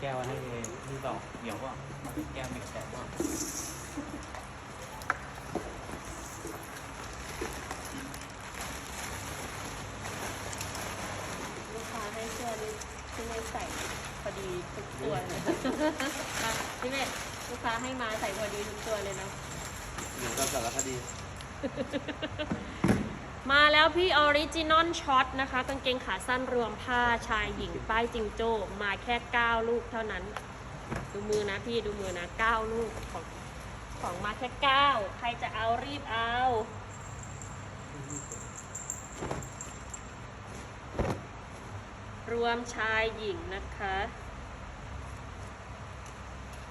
แก้วให้พี่สองเดี๋ยวว่าเอาแก้วมีแสบว่าลูกค้าให้เสื้อนี่ที่ไม่ใส่พอดีทุกตัวเลย อะพี่เมธลูกค้าให้มาใส่พอดีทุกตัวเลยเนาะ เดี๋ยวก็สารคดี มาแล้วพี่ออริจินอลช็อตนะคะกางเกงขาสั้นรวมผ้าชายหญิงป้ายจิงโจ้มาแค่ 9 ลูกเท่านั้น ดูมือนะพี่ดูมือนะ 9 ลูกของของมาแค่ 9 ใครจะเอารีบเอารวมชายหญิงนะคะ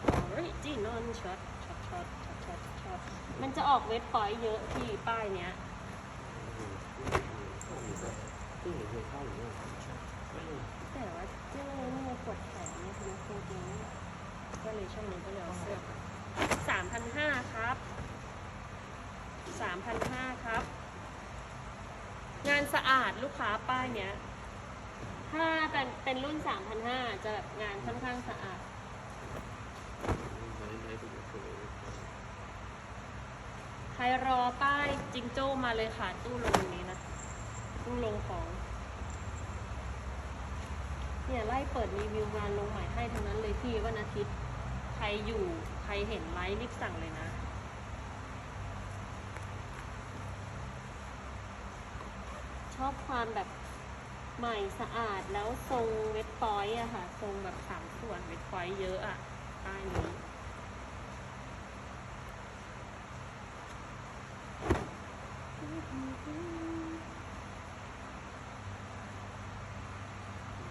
ออริจินอลช็อตช็อตช็อตช็อตช็อตมันจะออกเวทพอยเยอะพี่ป้ายเนี้ย แต่ว่าเจ้านี่มันปวดแขนเนี่ยคือจริงก็เลยช่วงนี้ก็เลยเอาเสื้อสามพันห้าครับสามพันห้าครับ งานสะอาดลูกค้าป้ายเนี้ย ถ้าเป็นเป็นรุ่นสามพันห้าจะแบบงานค่อนข้างสะอาด ใครรอป้ายจิงโจ้มาเลยค่ะ ตู้ลงนี้น ตู้ลงของ เนี่ยไล่เปิดรีวิวงานลงใหม่ให้ทั้งนั้นเลยพี่วันอาทิตย์ ใครอยู่ใครเห็นไลฟ์รีบสั่งเลยนะชอบความแบบใหม่สะอาดแล้วทรงเวทพอยต์อะค่ะ ทรงแบบสามส่วนเวทพอยต์เยอะอะใต้นี้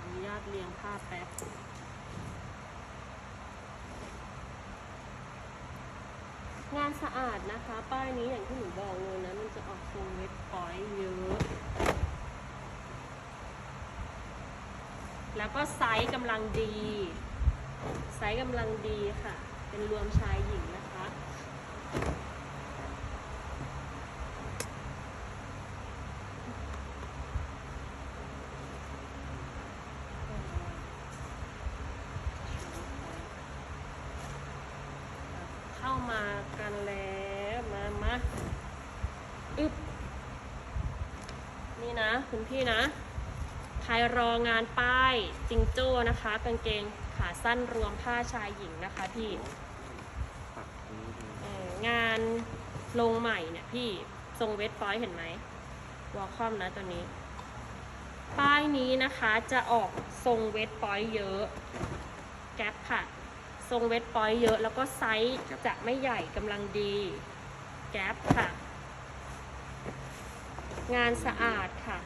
อนุญาต เรียงภาพแป๊บงานสะอาดนะคะ ป้ายนี้อย่างที่หนูบอกเลยนะ มันจะออกทรงเว็บพอยเยอะ แล้วก็ไซส์กำลังดี ไซส์กำลังดีค่ะ เป็นรวมชายหญิงนะคะ เข้ามากันแล้วมามาอึบ นี่นะ คุณพี่นะ ใครรองานป้ายจิงโจ้นะคะ กางเกงขาสั้นรวมผ้าชายหญิงนะคะพี่เอ่องานลงใหม่เนี่ยพี่ทรงเวทฟอยต์เห็นไหมวอลคอมนะตัวนี้ ป้ายนี้นะคะจะออกทรงเวทฟอยต์เยอะแก๊ปค่ะ ทรงเวทปอยต์เยอะ แล้วก็ไซส์จะไม่ใหญ่กำลังดี แก๊ปค่ะ งานสะอาดค่ะ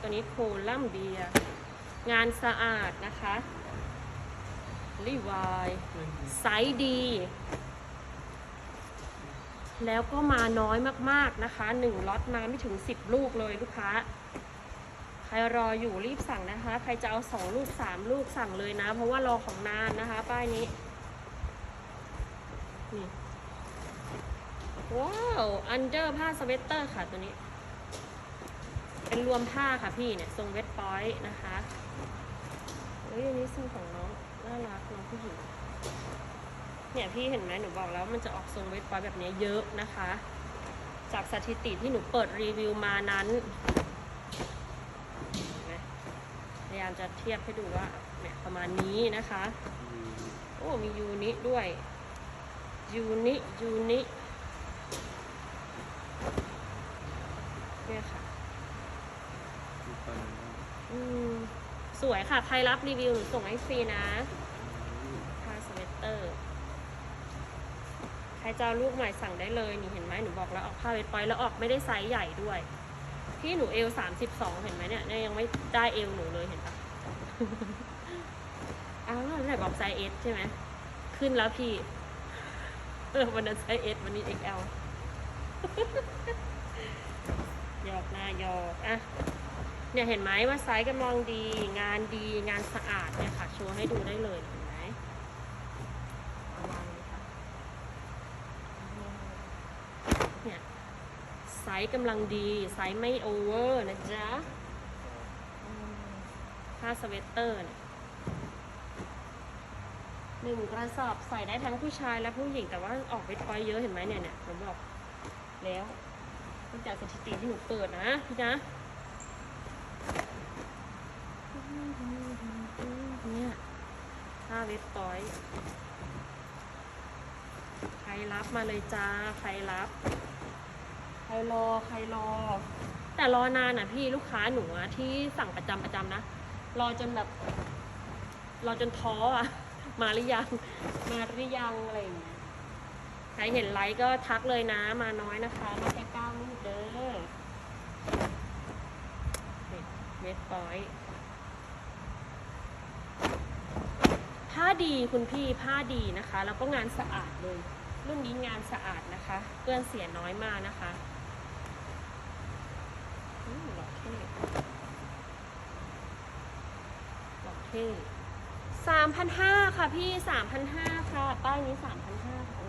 ตัวนี้โคลัมเบีย งานสะอาดนะคะรีวายไซส์ดี แล้วก็มาน้อยมากๆนะคะหนึ่งล็อตมาไม่ถึง10ลูกเลยลูกค้า ใครรออยู่รีบสั่งนะคะ ใครจะเอาสองลูกสามลูกสั่งเลยนะ เพราะว่ารอของนานนะคะ ป้ายนี้นี่ ว้าว อันเดอร์ผ้าสเวตเตอร์ค่ะตัวนี้ เป็นรวมผ้าค่ะพี่เนี่ย ทรงเวทปอยต์นะคะเฮ้ยอันนี้ทรงของน้องน่ารักน้องผู้หญิงเนี่ยพี่เห็นไหมหนูบอกแล้วมันจะออกทรงเวทปอยต์แบบนี้เยอะนะคะ จากสถิติที่หนูเปิดรีวิวมานั้นพยายามจะเทียบให้ดูว่าเนี่ยประมาณนี้นะคะ โอ้มียูนิด้วยยูนิยูนิ เนี่ยค่ะ อืมสวยค่ะ ใครรับรีวิวหนูส่งให้ฟรีนะผ้าสเวตเตอร์ ใครจะเอาลูกใหม่สั่งได้เลย นี่เห็นไหมหนูบอกแล้วออกผ้าเวทปอยแล้วออกไม่ได้ไซส์ใหญ่ด้วย พี่หนูเอลสามสิบสองเห็นไหมเนี่ยเนี่ยยังไม่ได้เอลหนูเลยเห็นปะอ้าวแล้วไหนบอกไซส์เอสใช่ไหม ขึ้นแล้วพี่ เออวันนั้นไซส์เอสวันนี้ XL หยอกหน้าหยอกอะเนี่ยเห็นไหมว่าไซส์กำลังดีงานดีงานสะอาดเนี่ยค่ะโชว์ให้ดูได้เลยเห็นไหมเอาวางเลยค่ะเนี่ยไซส์กำลังดีไซส์ไม่โอเวอร์นะจ๊ะผ้าสเวตเตอร์เนี่ยหนึ่งกระสอบใส่ได้ทั้งผู้ชายและผู้หญิงแต่ว่าออกเวทอยเยอะเห็นไหมเนี่ยเนี่ยผมบอก แล้วตั้งจากสถิติที่หนูเปิดนะพี่นะเนี่ยถ้าเวทพอย ใครรับมาเลยจ้า ใครรับ ใครรอ ใครรอ แต่รอนานอะพี่ลูกค้าหนูอะที่สั่งประจำประจำนะ รอจนแบบ รอจนท้ออะ มาหรือยัง มาหรือยังอะไรอย่างเงี้ย ใครเห็นไลค์ก็ทักเลยนะ มาน้อยนะคะ มาแค่เก้าลูกเด้อเม็ดปอยผ้าดีคุณพี่ผ้าดีนะคะ แล้วก็งานสะอาดเลย รุ่นนี้งานสะอาดนะคะเปื้อนเสียน้อยมากนะคะอืมหล่อเท่หล่อเท่สามพันห้าค่ะพี่สามพันห้าค่ะป้ายนี้สามพันห้าค่ะ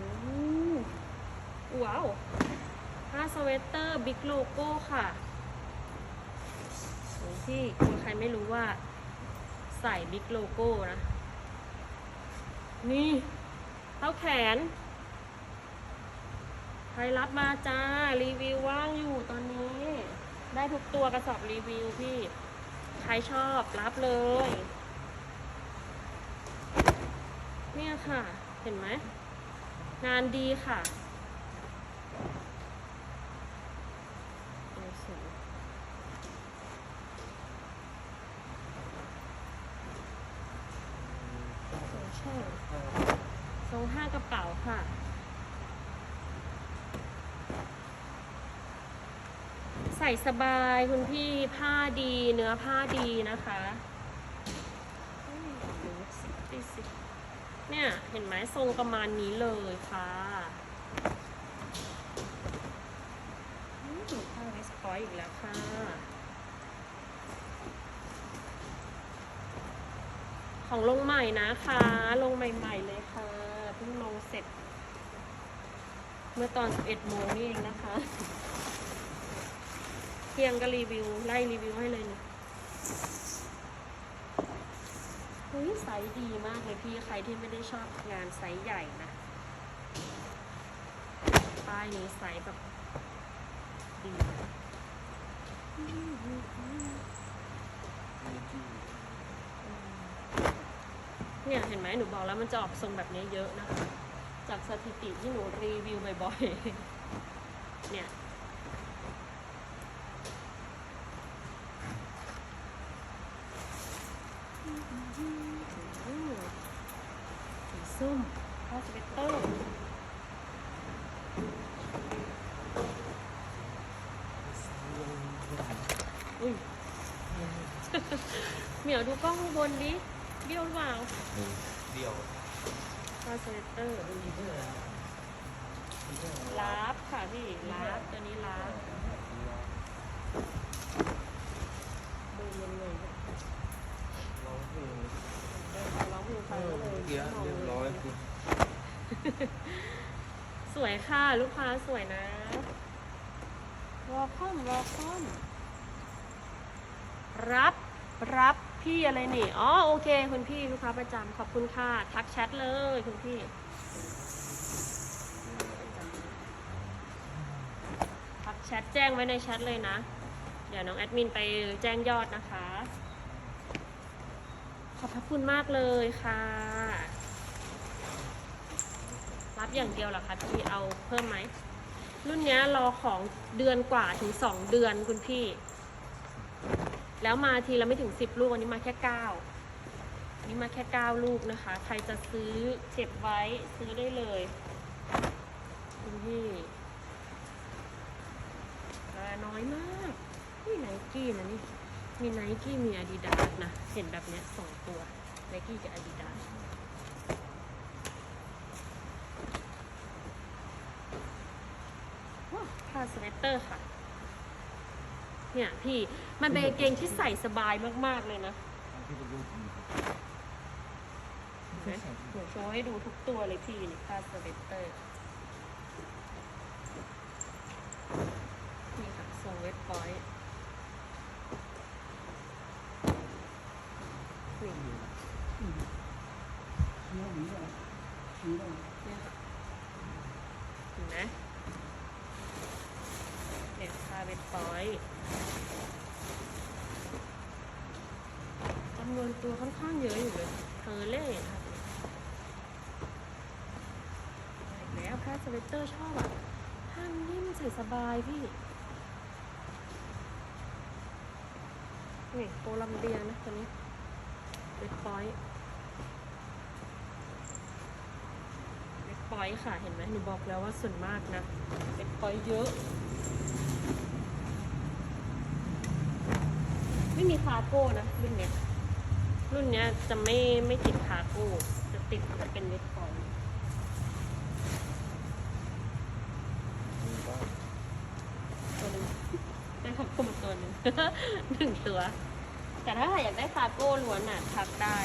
ว้าวผ้าสเวตเตอร์บิ๊กโลโก้ค่ะโอ้พี่กลัวใครไม่รู้ว่าใส่บิ๊กโลโก้นะ นี่เท้าแขน ใครรับมาจ้า รีวิวว่างอยู่ตอนนี้ ได้ทุกตัวกระสอบรีวิวพี่ ใครชอบรับเลย เนี่ยค่ะ เห็นไหม งานดีค่ะเอาสิใช่ทรงห้ากระเป๋า ค่ะ ใส่สบายคุณพี่ผ้าดีเนื้อผ้าดีนะคะเนี่ยเห็นไหมทรงประมาณนี้เลยค่ะอืมผ้าเวสปอยอีกแล้วค่ะของลงใหม่นะคะ ลงใหม่ ๆ เลยค่ะ สร็จ เมื่อตอน 11โมงนี่เองนะคะ เที่ยงก็รีวิว ไล่รีวิวให้เลยเนี่ยเฮ้ยไซส์ดีมากเลยพี่ใครที่ไม่ได้ชอบงานไซส์ใหญ่นะป้ายนี้ไซส์แบบดีเนี่ยเห็นไหมหนูบอกแล้วมันจะออกทรงแบบนี้เยอะนะคะ จากสถิติที่หนูรีวิวบ่อยๆ เนี่ย สีส้มผ้าสเวตเตอร์อุ้ยเหมียวดูกล้องข้างบนดิเบี้ยวหรือเปล่า เดี่ยว ผ้าสเวตเตอร์ลาฟค่ะพี่ลาฟตัวนี้ลาฟดูยังไงเนี่ยร้องเพลงเออร้องเพลงไปเออก็เลยเมื่อกี้เรียบร้อยคือสวยค่ะ ลูกค้าสวยนะวอลคอมวอลคอมรับรับ พี่อะไรนี่ อ๋อโอเค คุณพี่ลูกค้าประจำขอบคุณค่ะ ทักแชทเลยคุณพี่ทักแชทแจ้งไว้ในแชทเลยนะ เดี๋ยวน้องแอดมินไปแจ้งยอดนะคะ ขอบพระคุณมากเลยค่ะ รับอย่างเดียวเหรอคะพี่เอาเพิ่มไหมรุ่นเนี้ยรอของเดือนกว่าถึงสองเดือนคุณพี่ แล้วมาทีละไม่ถึงสิบลูกอันนี้มาแค่เก้านี่มาแค่เก้าลูกนะคะ ใครจะซื้อเก็บไว้ซื้อได้เลยคุณพี่น้อยมากนี่ไนกี้นะนี่ มีไนกี้มีอาดิดาสนะ เห็นแบบเนี้ยสองตัวไนกี้กับอาดิดาสว้าวผ้าสเวตเตอร์ค่ะ เนี่ยพี่มันเป็นกางเกงที่ใส่สบายมากๆเลยนะเห็นไหมหนูโชว์ให้ดูทุกตัวเลยพี่นี่ผ้าสเวตเตอร์นี่ค่ะทรงเวทปอยต์นี่ ปอยจำนวนตัวค่อนข้างเยอะอยู่เลยเทอร์เล่คะอีกแล้วผ้าสเวตเตอร์ชอบอะผ้านิ่มใส่สบายพี่ นี่โคลัมเบียนะตัวนี้เล็กปอยเล็กปอยค่ะ เห็นไหมหนูบอกแล้วว่าส่วนมากนะเล็กปอยเยอะ ไม่มีคาร์โก้นะรุ่นเนี้ย รุ่นเนี้ยจะไม่ไม่ติดคาร์โก้จะติดจะเป็นเล็กปอยตัวหนึงได้คาร์โก้มาตัวหนึ่งหนึ่งตัว แต่ถ้าใครอยากได้คาร์โก้ล้วนน่ะทักได้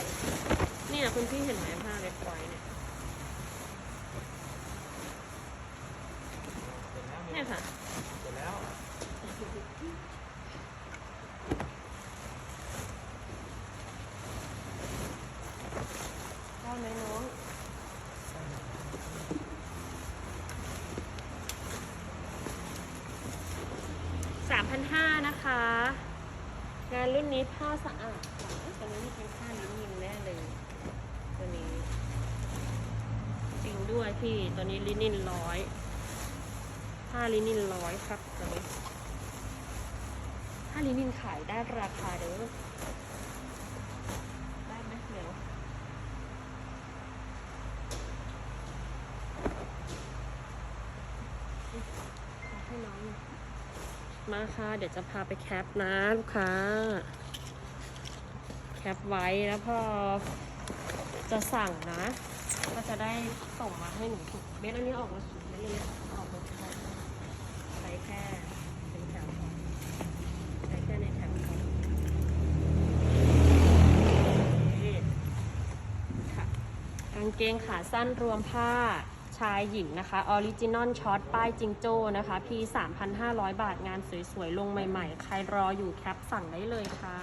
เนี่ยคุณพี่เห็นไหมผ้าเล็กปอยเนี่ยเนี่ยค่ะ เสร็จแล้ว ได้ไหมน้องสามพันห้านะคะ งาน รุ่นนี้ผ้าสะอาดค่ะเอ้ยตัวนี้เป็นผ้าลินินแน่เลย ตัวนี้ จริงด้วยพี่ ตัวนี้ลินินร้อย ผ้าลินินร้อยครับตัวนี้ผ้าลินินขายได้ราคาเด้อ ได้ไหมเดี๋ยว ให้น้อง มาค่ะเดี๋ยวจะพาไปแคปนะลูกค้า แคปไว้แล้วพอจะสั่งนะ ก็จะได้ส่งมาให้หนูถูกเบสอันนี้ออกมาสุดไม่เลยออกมาใช้แค่เป็นแถวใช้แค่ในแถวพอนี่ค่ะกางเกงขาสั้นรวมผ้า ชายหญิงนะคะออริจินอลช็อตป้ายจิงโจ้นะคะ P 3,500 บาทงานสวยๆ ลงใหม่ๆ ใครรออยู่แคปสั่งได้เลยค่ะ